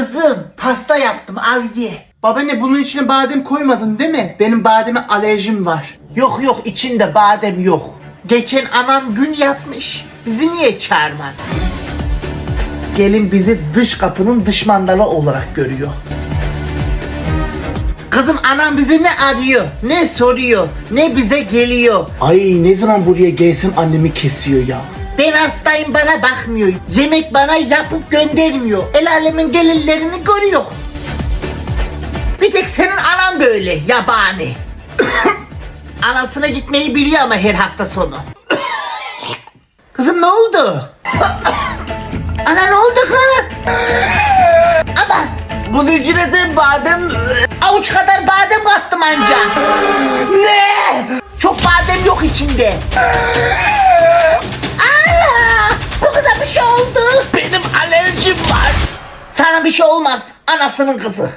Kızım pasta yaptım al ye. Babaanne bunun içine badem koymadın değil mi? Benim bademe alerjim var. Yok yok içinde badem yok. Geçen anam gün yapmış. Bizi niye çağırmadı? Gelin bizi dış kapının dış mandalı olarak görüyor. Kızım anam bizi ne arıyor, ne soruyor, ne bize geliyor. Ay ne zaman buraya gelsem annemi kesiyor ya. Ben hastayım bana bakmıyor. Yemek bana yapıp göndermiyor. El alemin gelirlerini görüyor. Bir tek senin anan böyle yabani. Anasına gitmeyi biliyor ama her hafta sonu. Kızım ne oldu? Ana ne oldu kız? Ama bunun içine de badem avuç kadar badem attım anca. ne? Çok badem yok içinde. Bir şey olmaz. Anasının kızı.